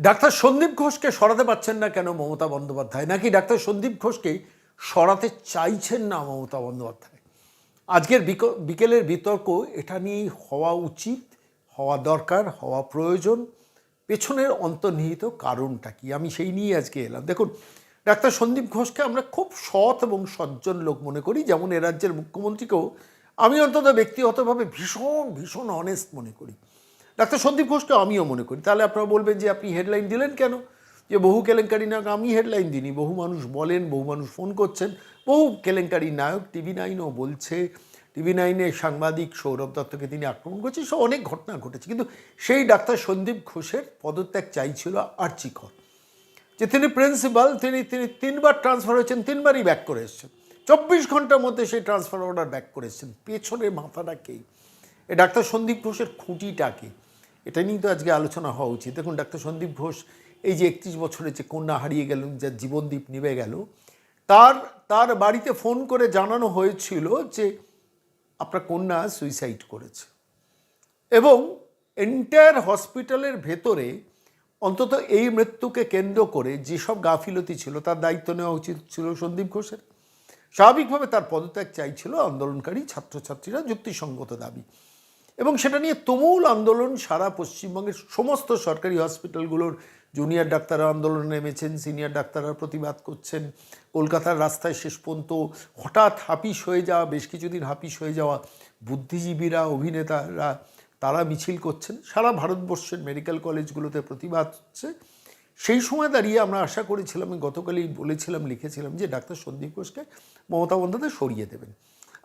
Doctor Sandeep ঘোষকে সরাতে পারছেন না কেন মমতা বন্দ্যোপাধ্যায়? নাকি ডাক্তার সন্দীপ ঘোষকে সরাতে চাইছেন না মমতা বন্দ্যোপাধ্যায়? আজকের বিক- বিকেলের বিতর্ক এটা নিয়েই হওয়া উচিত, হওয়া দরকার, হওয়া প্রয়োজন। পেছনের অন্তর্নিহিত কারণটা কি? আমি সেই নিয়ে আজকে এলাম। দেখুন, ডাক্তার সন্দীপ ঘোষকে আমরা খুব সৎ এবং সজ্জন লোক মনে করি, যেমন এ রাজ্যের মুখ্যমন্ত্রীকেও আমি অন্তত ব্যক্তিগতভাবে ভীষণ ভীষণ অনেস্ট মনে করি। ডাক্তার সন্দীপ ঘোষকে আমিও মনে করি। তাহলে আপনারা বলবেন যে আপনি হেডলাইন দিলেন কেন? যে বহু কেলেঙ্কারি নায়ক, আমি হেডলাইন দিইনি। বহু মানুষ বলেন, বহু মানুষ ফোন করছেন। বহু কেলেঙ্কারি নায়ক টিভি নাইনও বলছে টিভি নাইনে সাংবাদিক সৌরভ দত্তকে তিনি আক্রমণ করছে সব অনেক ঘটনা ঘটেছে। কিন্তু সেই ডাক্তার সন্দীপ ঘোষের পদত্যাগ চাইছিল আর্চিকর। যে তিনি প্রিন্সিপাল তিনি তিনি তিনবার ট্রান্সফার হয়েছেন, তিনবারই ব্যাক করে এসেছেন। চব্বিশ ঘণ্টার মধ্যে সেই ট্রান্সফার অর্ডার ব্যাক করে এসেছেন। পেছনের মাথাটা কে? এ ডাক্তার সন্দীপ ঘোষের খুঁটিটা কে? এটা নিয়ে তো আজকে আলোচনা হওয়া উচিত। দেখুন, ডাক্তার সন্দীপ ঘোষ এই যে একত্রিশ বছরের যে কন্যা হারিয়ে গেলেন যার জীবনদ্বীপ নিভে গেল, তার তার বাড়িতে ফোন করে জানানো হয়েছিল যে আপনার কন্যা সুইসাইড করেছে। এবং এন্টায়ার হসপিটালের ভেতরে অন্তত এই মৃত্যুকে কেন্দ্র করে যেসব গাফিলতি ছিল, তার দায়িত্ব নেওয়া উচিত ছিল সন্দীপ ঘোষের। স্বাভাবিকভাবে তার পদত্যাগ চাইছিল আন্দোলনকারী ছাত্রছাত্রীরা যুক্তিসঙ্গত দাবি। এবং সেটা নিয়ে তুমুল আন্দোলন সারা পশ্চিমবঙ্গের সমস্ত সরকারি হসপিটালগুলোর জুনিয়র ডাক্তাররা আন্দোলনে নেমেছেন, সিনিয়র ডাক্তাররা প্রতিবাদ করছেন। কলকাতার রাস্তায় শেষ পর্যন্ত হঠাৎ হাপিস হয়ে যাওয়া, বেশ কিছুদিন হাপিস হয়ে যাওয়া বুদ্ধিজীবীরা, অভিনেতারা, তারা মিছিল করছেন। সারা ভারতবর্ষের মেডিকেল কলেজগুলোতে প্রতিবাদ হচ্ছে। সেই সময় দাঁড়িয়ে আমরা আশা করেছিলাম, গতকালই বলেছিলাম, লিখেছিলাম যে ডাক্তার সন্দীপ ঘোষকে মমতা বন্দ্যোপাধ্যায় সরিয়ে দেবেন।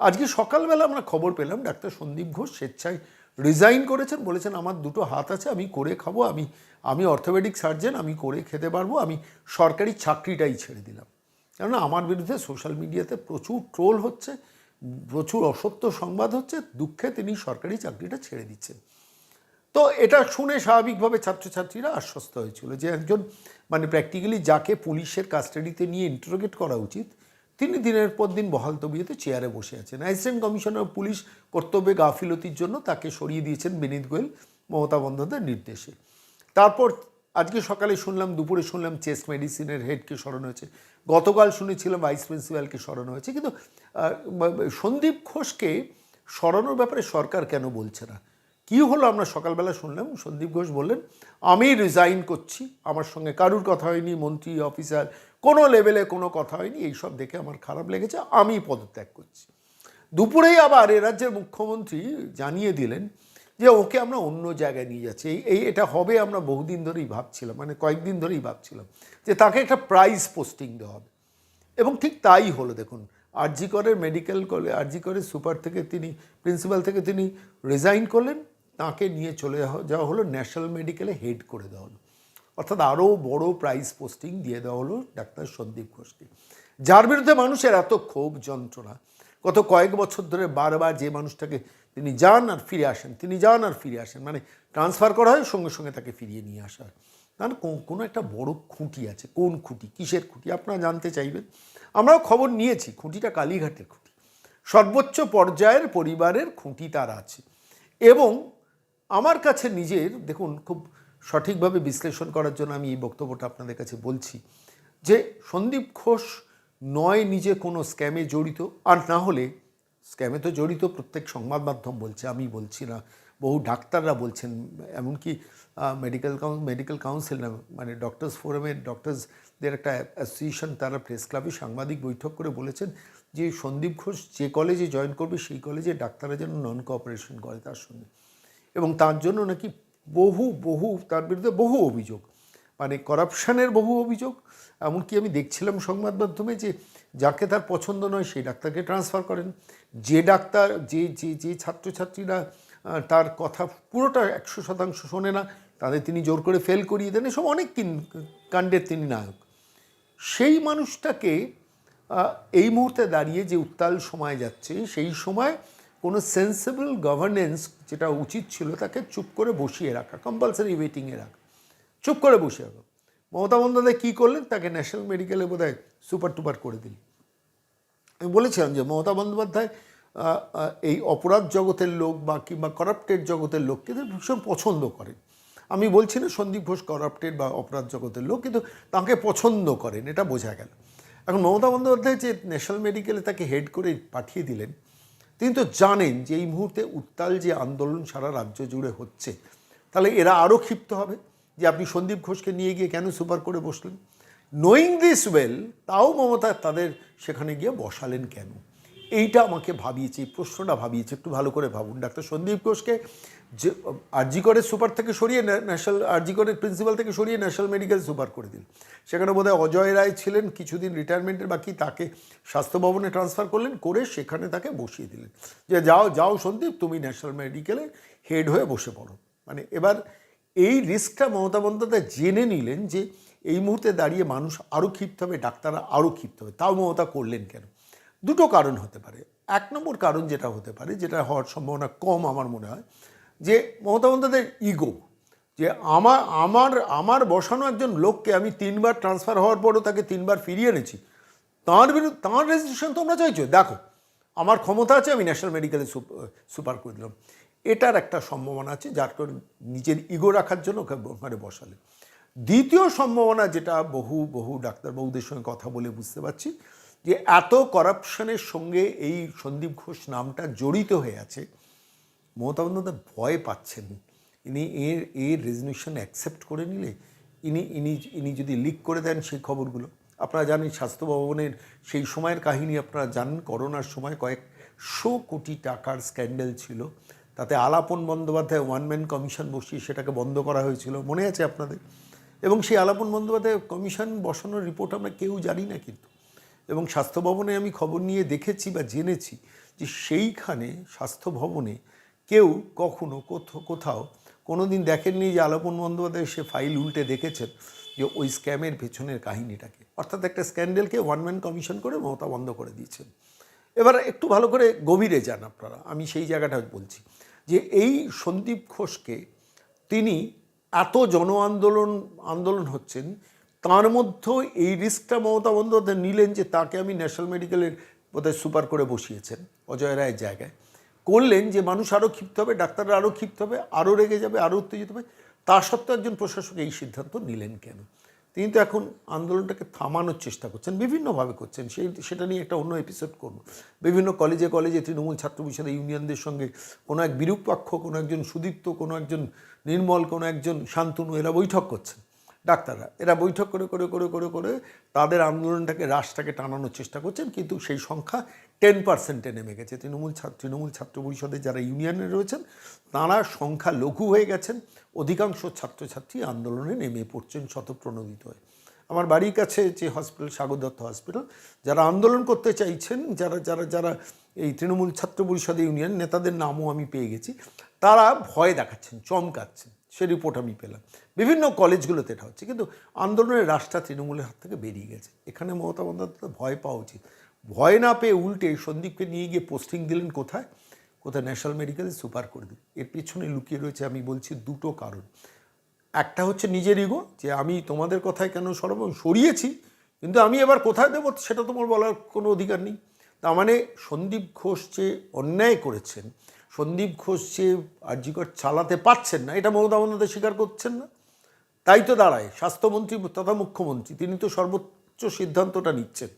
আজকে সকালবেলা আমরা খবর পেলাম, ডাক্তার সন্দীপ ঘোষ স্বেচ্ছায় রিজাইন করেছেন, বলেছেন, আমার দুটো হাত আছে, আমি করে খাব, আমি আমি অর্থোপেডিক সার্জন আমি করে খেতে পারব, আমি সরকারি চাকরিটাই ছেড়ে দিলাম। কেননা আমার বিরুদ্ধে সোশ্যাল মিডিয়াতে প্রচুর ট্রোল হচ্ছে, প্রচুর অসত্য সংবাদ হচ্ছে, দুঃখে তিনি সরকারি চাকরিটা ছেড়ে দিচ্ছেন। তো এটা শুনে স্বাভাবিকভাবে ছাত্রছাত্রীরা আশ্বস্ত হয়েছিল যে একজন মানে প্র্যাকটিক্যালি যাকে পুলিশের কাস্টাডিতে নিয়ে ইন্টারোগেট করা উচিত তিনি দিনের পর দিন বহাল তবিয়তে চেয়ারে বসে আছেন। অ্যাসিস্ট্যান্ট কমিশনার পুলিশ কর্তব্যে গাফিলতির জন্য তাকে সরিয়ে দিয়েছেন বিনীত গোয়েল মমতা বন্দ্যোপাধ্যায়ের নির্দেশে। তারপর আজকে সকালে শুনলাম, দুপুরে শুনলাম চেস্ট মেডিসিনের হেডকে সরানো হয়েছে। গতকাল শুনেছিলাম ভাইস প্রিন্সিপালকে সরানো হয়েছে। কিন্তু সন্দীপ ঘোষকে সরানোর ব্যাপারে সরকার কেন বলছে না? কি হলো আমরা সকালবেলা শুনলাম, সন্দীপ ঘোষ বললেন, আমি রিজাইন করছি, আমার সঙ্গে কারুর কথা হয়নি, মন্ত্রী অফিসার কোনো লেভেলে কোনো কথা হয়নি, এইসব দেখে আমার খারাপ লেগেছে, আমি পদত্যাগ করছি। দুপুরেই আবার এ রাজ্যের মুখ্যমন্ত্রী জানিয়ে দিলেন যে ওকে আমরা অন্য জায়গায় নিয়ে যাচ্ছি। এই- এটা হবে আমরা বহুদিন ধরেই ভাবছিলাম মানে কয়েকদিন ধরেই ভাবছিলাম যে তাকে একটা প্রাইজ পোস্টিং দেওয়া হবে। এবং ঠিক তাই হলো, দেখুন, আরজি করের মেডিকেল কলেজ আরজি করের সুপার থেকে তিনি প্রিন্সিপাল থেকে তিনি রিজাইন করলেন। তাকে নিয়ে চলে যাওয়া- হলো ন্যাশনাল মেডিকেলে হেড করে দেওয়া হলো। অর্থাৎ আরও বড় প্রাইজ পোস্টিং দিয়ে দেওয়া হলো ডাক্তার সন্দীপ ঘোষকে। যার বিরুদ্ধে মানুষের এত ক্ষোভ, যন্ত্রণা, গত কয়েক বছর ধরে বারবার যে মানুষটাকে তিনি যান আর ফিরে আসেন, তিনি যান আর ফিরে আসেন মানে ট্রান্সফার করা হয়, সঙ্গে সঙ্গে তাকে ফিরিয়ে নিয়ে আসা হয়। তার কোনো একটা বড় খুঁটি আছে, কোন খুঁটি, কিসের খুঁটি, আপনারা জানতে চাইবেন? আমরাও খবর নিয়েছি, খুঁটিটা কালীঘাটের খুঁটি। সর্বোচ্চ পর্যায়ের পরিবারের খুঁটি তার আছে। এবং আমার কাছে নিজের, দেখুন, খুব সঠিকভাবে বিশ্লেষণ করার জন্য আমি এই বক্তব্যটা আপনাদের কাছে বলছি যে সন্দীপ ঘোষ নয় নিজে কোনো স্ক্যামে জড়িত, আর না হলে স্ক্যামে তো জড়িত প্রত্যেক সংবাদ মাধ্যম বলছে, আমি বলছি না, বহু ডাক্তাররা বলছেন, এমনকি মেডিকেল মেডিকেল কাউন্সিল না মানে ডক্টরস ফোরামের ডক্টরসদের একটা অ্যাসোসিয়েশন তারা প্রেস ক্লাবে সাংবাদিক বৈঠক করে বলেছেন যে সন্দীপ ঘোষ যে কলেজে জয়েন করবে, সেই কলেজে ডাক্তাররা যেন নন কোঅপারেশন করে তার সঙ্গে। এবং তার জন্য নাকি বহু বহু, তার বিরুদ্ধে বহু অভিযোগ। মানে করাপশানের বহু অভিযোগ। এমনকি আমি দেখছিলাম সংবাদ মাধ্যমে যে যাকে তার পছন্দ নয়, সেই ডাক্তারকে ট্রান্সফার করেন। যে ডাক্তার, যে যে যে ছাত্রছাত্রীরা তার কথা পুরোটা একশো শতাংশ শোনে না, তাদের তিনি জোর করে ফেল করিয়ে দেন। এসব অনেক তিন, কাণ্ডের তিনি নায়ক। সেই মানুষটাকে এই মুহূর্তে দাঁড়িয়ে যে উত্তাল সময় যাচ্ছে, সেই সময় কোনো সেন্সেবল গভর্নেন্স যেটা উচিত ছিল তাকে চুপ করে বসিয়ে রাখা কম্পালসারি ওয়েটিংয়ে রাখা। চুপ করে বসে রাখা। মমতা বন্দ্যোপাধ্যায় কী করলেন? তাকে ন্যাশনাল মেডিকেলে বোধহয় সুপার টুপার করে দিলেন। আমি বলেছিলাম যে মমতা বন্দ্যোপাধ্যায় এই অপরাধ জগতের লোক বা কিংবা করাপ্টেড জগতের লোককে তিনি ভীষণ পছন্দ করেন। আমি বলছি না সন্দীপ ঘোষ করাপ্টেড বা অপরাধ জগতের লোক, কিন্তু তাকে পছন্দ করেন, এটা বোঝা গেল। এখন মমতা বন্দ্যোপাধ্যায় যে ন্যাশনাল মেডিকেলে তাকে হেড করে পাঠিয়ে দিলেন তিনি তো জানেন যে এই মুহূর্তে উত্তাল যে আন্দোলন সারা রাজ্য জুড়ে হচ্ছে, তাহলে এরা আরও ক্ষিপ্ত হবে যে আপনি সন্দীপ ঘোষকে নিয়ে গিয়ে কেন সুপার করে বসলেন? নোয়িং দিস ওয়েল তাও মমতা তাদের সেখানে গিয়ে বসালেন কেন? এইটা আমাকে ভাবিয়েছে, এই প্রশ্নটা ভাবিয়েছে। একটু ভালো করে ভাবুন। ডাক্তার সন্দীপ ঘোষকে যে আরজিকরের সুপার থেকে সরিয়ে ন্যাশনাল আরজিকরের প্রিন্সিপাল থেকে সরিয়ে ন্যাশনাল মেডিকেল সুপার করে দিল সেখানে বোধহয় অজয় রায় ছিলেন, কিছুদিন রিটায়ারমেন্টের বাকি, তাকে স্বাস্থ্য ভবনে ট্রান্সফার করলেন, করে সেখানে তাকে বসিয়ে দিলেন। যে, যাও যাও সন্দীপ, তুমি ন্যাশনাল মেডিকেলে হেড হয়ে বসে পড়ো। মানে এবার এই রিস্কটা মমতা বন্দ্যোপাধ্যায় জেনে নিলেন যে, এই মুহূর্তে দাঁড়িয়ে মানুষ আরও ক্ষিপ্ত হবে, ডাক্তাররা আরও ক্ষিপ্ত হবে। তাও মমতা করলেন কেন? দুটো কারণ হতে পারে। এক নম্বর কারণ যেটা হতে পারে, যেটা হওয়ার সম্ভাবনা কম আমার মনে হয়, যে মমতা বন্দ্যোপাধ্যায়ের ইগো যে আমার আমার আমার বসানো একজন লোককে আমি তিনবার ট্রান্সফার হওয়ার পরও তাকে তিনবার ফিরিয়ে এনেছি, তাঁর বিরুদ্ধে তাঁর রেজিস্ট্রেশন তোমরা চাইছো? দেখো, আমার ক্ষমতা আছে, আমি ন্যাশনাল মেডিকেলে সুপার করে দিলাম। এটার একটা সম্ভাবনা আছে, যার কারণে নিজের ইগো রাখার জন্য ওকে ওখানে বসালে। দ্বিতীয় সম্ভাবনা যেটা বহু বহু ডাক্তারবাবুদের সঙ্গে কথা বলে বুঝতে পারছি যে এত করাপশনের সঙ্গে এই সন্দীপ ঘোষ নামটা জড়িত হয়ে আছে, মমতা বন্দ্যোপাধ্যায় ভয় পাচ্ছেন। ইনি এর এর রেজলিউশন অ্যাকসেপ্ট করে নিলে ইনি ইনি ইনি যদি লিক করে দেন সেই খবরগুলো। আপনারা জানেন স্বাস্থ্য ভবনের সেই সময়ের কাহিনী, আপনারা জানেন করোনার সময় কয়েকশো কোটি টাকার স্ক্যান্ডেল ছিল। তাতে Alapan Bandyopadhyay one man commission বসিয়ে সেটাকে বন্ধ করা হয়েছিল, মনে আছে আপনাদের? এবং সেই আলাপন বন্দ্যোপাধ্যায় কমিশন বসানোর রিপোর্ট আমরা কেউ জানি না কিন্তু। এবং স্বাস্থ্য ভবনে আমি খবর নিয়ে দেখেছি বা জেনেছি যে সেইখানে স্বাস্থ্য ভবনে কেউ কখনো কোথাও কোনো দিন দেখেননি যে আলাপন বন্দ্যোপাধ্যায় সে ফাইল উল্টে দেখেছেন যে ওই স্ক্যামের পেছনের কাহিনীটাকে। অর্থাৎ একটা স্ক্যান্ডেলকে ওয়ান ম্যান কমিশন করে মমতা বন্ধ করে দিয়েছেন। এবার একটু ভালো করে গভীরে যান আপনারা, আমি সেই জায়গাটা বলছি যে এই সন্দীপ ঘোষকে তিনি এত জন আন্দোলন আন্দোলন হচ্ছেন তার মধ্যেও এই রিস্কটা মমতা বন্দ্যোপাধ্যায় নিলেন যে তাকে আমি ন্যাশনাল মেডিকেলের বোধহয় সুপার করে বসিয়েছেন, অজয় রায়ের জায়গায়। করলেন যে মানুষ আরও ক্ষিপ্ত হবে, ডাক্তাররা আরও ক্ষিপ্ত হবে আরও রেগে যাবে আরও উত্তেজিত হবে। তা সত্ত্বেও একজন প্রশাসক এই সিদ্ধান্ত নিলেন কেন? তিনি তো এখন আন্দোলনটাকে থামানোর চেষ্টা করছেন, বিভিন্নভাবে করছেন। সেই, সেটা নিয়ে একটা অন্য এপিসোড করব। বিভিন্ন কলেজে কলেজে তৃণমূল ছাত্র পরিষদের ইউনিয়নদের সঙ্গে কোনো এক বিরূপপক্ষ কোনো একজন সুদীপ্ত, কোনো একজন নির্মল, কোনো একজন শান্তনু এরা বৈঠক করছেন। ডাক্তাররা। এরা বৈঠক করে করে করে করে করে তাদের আন্দোলনটাকে রাশটাকে টানানোর চেষ্টা করছেন, কিন্তু সেই সংখ্যা টেন পার্সেন্টে নেমে গেছে। তৃণমূল ছাত্র তৃণমূল ছাত্র পরিষদের যারা ইউনিয়নে রয়েছেন, তাঁরা সংখ্যা লঘু হয়ে গেছেন। অধিকাংশ ছাত্রছাত্রী আন্দোলনে নেমে পড়ছেন শতপ্রণোদিত হয়ে। আমার বাড়ির কাছে যে হসপিটাল সাগর দত্ত হসপিটাল, যারা আন্দোলন করতে চাইছেন, যারা যারা যারা এই তৃণমূল ছাত্র পরিষদ ইউনিয়ন, নেতাদের নামও আমি পেয়ে গেছি, তারা ভয় দেখাচ্ছেন, চমকাচ্ছেন। সে রিপোর্ট আমি পেলাম। বিভিন্ন কলেজগুলোতে এটা হচ্ছে। কিন্তু আন্দোলনের রাস্তা তৃণমূলের হাত থেকে বেরিয়ে গেছে। এখানে মমতা বন্দ্যোপাধ্যায় ভয় পাওয়া উচিত। ভয় না পেয়ে উল্টে সন্দীপকে নিয়ে গিয়ে পোস্টিং দিলেন কোথায়? কোথায় ন্যাশনাল মেডিকেলে সুপার করে এর পিছনে লুকিয়ে রয়েছে আমি বলছি দুটো কারণ। একটা হচ্ছে নিজের ইগো যে আমি তোমাদের কথায় কেন সরব? সরিয়েছি, কিন্তু আমি এবার কোথায় দেবো সেটা তোমার বলার কোনো অধিকার নেই। তার মানে সন্দীপ ঘোষ যে অন্যায় করেছেন সন্দীপ ঘোষ যে আর্যিকর চালাতে পারছেন না, এটা মমতা বন্দ্যোপাধ্যায় স্বীকার করছেন না? তাই তো দাঁড়ায়, স্বাস্থ্যমন্ত্রী তথা মুখ্যমন্ত্রী, তিনি তো সর্বোচ্চ সিদ্ধান্তটা নিচ্ছেন।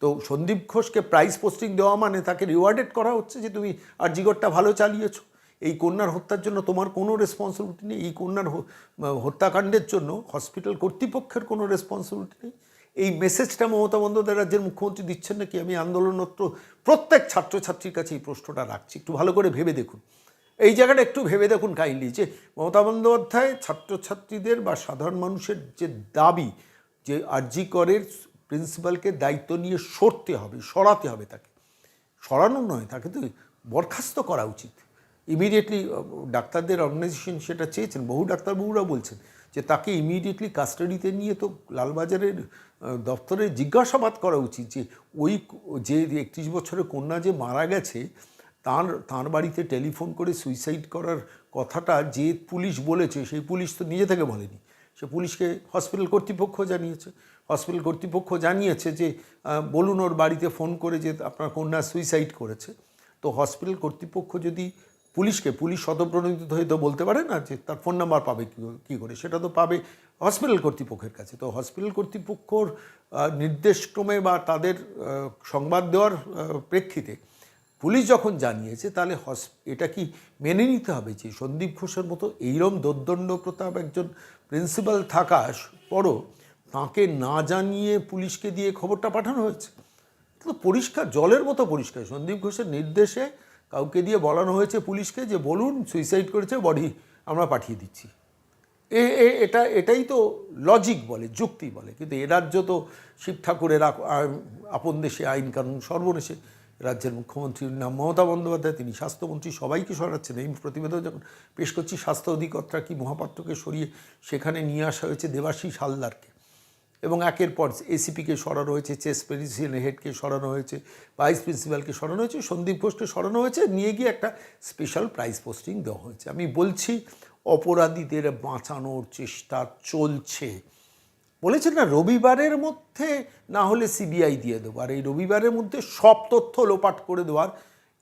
তো সন্দীপ ঘোষকে প্রাইজ পোস্টিং দেওয়া মানে তাকে রিওয়ার্ডেড করা হচ্ছে যে তুমি আর্যিকরটা ভালো চালিয়েছো। এই কন্যার হত্যার জন্য তোমার কোনো রেসপন্সিবিলিটি নেই, এই কন্যার হত্যাকাণ্ডের জন্য হসপিটাল কর্তৃপক্ষের কোনো রেসপন্সিবিলিটি নেই। এই মেসেজটা মমতা বন্দ্যোপাধ্যায় রাজ্যের মুখ্যমন্ত্রী দিচ্ছেন নাকি? আমি আন্দোলনরত প্রত্যেক ছাত্রছাত্রীর কাছে এই প্রশ্নটা রাখছি। একটু ভালো করে ভেবে দেখুন। এই জায়গাটা একটু ভেবে দেখুন কাইন্ডলি যে মমতা বন্দ্যোপাধ্যায় ছাত্রছাত্রীদের বা সাধারণ মানুষের যে দাবি যে আরজি করের প্রিন্সিপালকে দায়িত্ব নিয়ে সরতে হবে, সরাতে হবে তাকে। সরানো নয়, তাকে তো বরখাস্ত করা উচিত। ইমিডিয়েটলি ডাক্তারদের অর্গানাইজেশন সেটা চেয়েছেন, বহু ডাক্তারবাবুরা বলছেন যে তাকে ইমিডিয়েটলি কাস্টাডিতে নিয়ে তো লালবাজারের দপ্তরে জিজ্ঞাসাবাদ করা উচিত যে ওই যে একত্রিশ বছরের কন্যা যে মারা গেছে, তার তার বাড়িতে টেলিফোন করে সুইসাইড করার কথাটা যে পুলিশ বলেছে, সেই পুলিশ তো নিজে থেকে বলেনি। সে পুলিশকে হসপিটাল কর্তৃপক্ষ জানিয়েছে। হসপিটাল কর্তৃপক্ষ জানিয়েছে যে বলুন ওর বাড়িতে ফোন করে যে আপনার কন্যা সুইসাইড করেছে। তো হসপিটাল কর্তৃপক্ষ যদি পুলিশকে, পুলিশ শতপ্রণোদিত হয়ে তো বলতে পারে না যে তার ফোন নাম্বার পাবে কী করে? সেটা তো পাবে হসপিটাল কর্তৃপক্ষের কাছে। তো হসপিটাল কর্তৃপক্ষর নির্দেশক্রমে বা তাদের সংবাদ দেওয়ার প্রেক্ষিতে পুলিশ যখন জানিয়েছে, তাহলে হস, এটা কি মেনে নিতে হবে যে সন্দীপ ঘোষের মতো এইরম দোর্দণ্ড প্রতাপ একজন প্রিন্সিপাল থাকা পরও তাকে না জানিয়ে পুলিশকে দিয়ে খবরটা পাঠানো হয়েছে? কিন্তু পরিষ্কার, জলের মতো পরিষ্কার। সন্দীপ ঘোষের নির্দেশে কাউকে দিয়ে বলানো হয়েছে পুলিশকে যে বলুন, সুইসাইড করেছে, বডি আমরা পাঠিয়ে দিচ্ছি। এ এটা, এটাই তো লজিক বলে, যুক্তি বলে। কিন্তু এ রাজ্য তো শিব ঠাকুরের আপন দেশে আইন কানুন সর্বনেশে রাজ্যের মুখ্যমন্ত্রীর নাম মমতা বন্দ্যোপাধ্যায়, তিনি স্বাস্থ্যমন্ত্রী, সবাইকে সরাচ্ছেন। এই প্রতিবেদন যখন পেশ করছি, স্বাস্থ্য অধিকর্তা কি মহাপাত্রকে সরিয়ে সেখানে নিয়ে আসা হয়েছে দেবাশিস হালদারকে? এবং একের পর এসিপিকে সরানো হয়েছে, চেস মেডিসিন হেডকে সরানো হয়েছে, ভাইস প্রিন্সিপালকে সরানো হয়েছে, সন্দীপ ঘোষকে সরানো হয়েছে, নিয়ে গিয়ে একটা স্পেশাল প্রাইজ পোস্টিং দেওয়া হয়েছে। আমি বলছি অপরাধীদের বাঁচানোর চেষ্টা চলছে। বলেছেন না, রবিবারের মধ্যে না হলে সিবিআই দিয়ে দেবো। আর এই রবিবারের মধ্যে সব তথ্য লোপাট করে দেওয়ার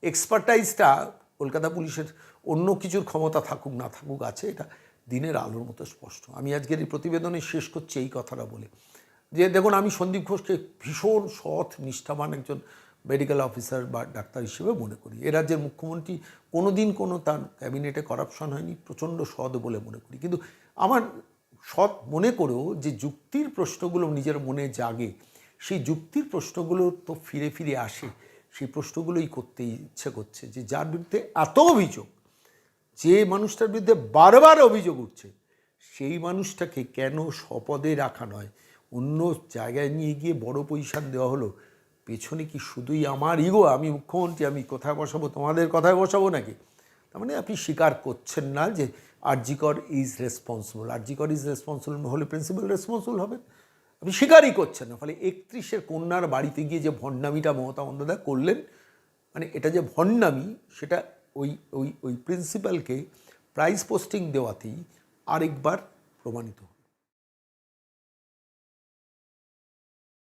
এক্সপার্টাইজটা কলকাতা পুলিশের অন্য কিছুর ক্ষমতা থাকুক না থাকুক আছে, এটা দিনের আলোর মতো স্পষ্ট। আমি আজকের এই প্রতিবেদনে শেষ করছি এই কথাটা বলে। যে দেখুন, আমি সন্দীপ ঘোষকে ভীষণ সৎ, নিষ্ঠাবান একজন মেডিকেল অফিসার বা ডাক্তার হিসেবে মনে করি। এ রাজ্যের মুখ্যমন্ত্রী কোনো দিন কোনো তার ক্যাবিনেটে করাপশন হয়নি, প্রচণ্ড সৎ বলে মনে করি। কিন্তু আমার সৎ মনে করেও যে যুক্তির প্রশ্নগুলো নিজের মনে জাগে, সেই যুক্তির প্রশ্নগুলো তো ফিরে ফিরে আসে, সেই প্রশ্নগুলোই করতে ইচ্ছে করছে যে যার বিরুদ্ধে এত অভিযোগ, যে মানুষটার বিরুদ্ধে বারবার অভিযোগ উঠছে, সেই মানুষটাকে কেন স্বপদে রাখা নয়? অন্য জায়গায় নিয়ে গিয়ে বড় পজিশন দেওয়া হলো পেছনে কি শুধুই আমার ইগো আমি মুখ্যমন্ত্রী, আমি কোথায় বসাবো? তোমাদের কথায় বসাবো নাকি? তার মানে আপনি স্বীকার করছেন না যে R G Kar is responsible R G Kar is responsible হলে প্রিন্সিপাল রেসপন্সিবল হবেন। আপনি স্বীকারই করছেন না। ফলে একত্রিশের কন্যার বাড়িতে গিয়ে যে ভণ্ডামিটা মমতা বন্দ্যোপাধ্যায় করলেন মানে এটা যে ভণ্ডামি, সেটা ওই ওই ওই প্রিন্সিপালকে প্রাইজ পোস্টিং দেওয়াতেই আরেকবার প্রমাণিত হলো।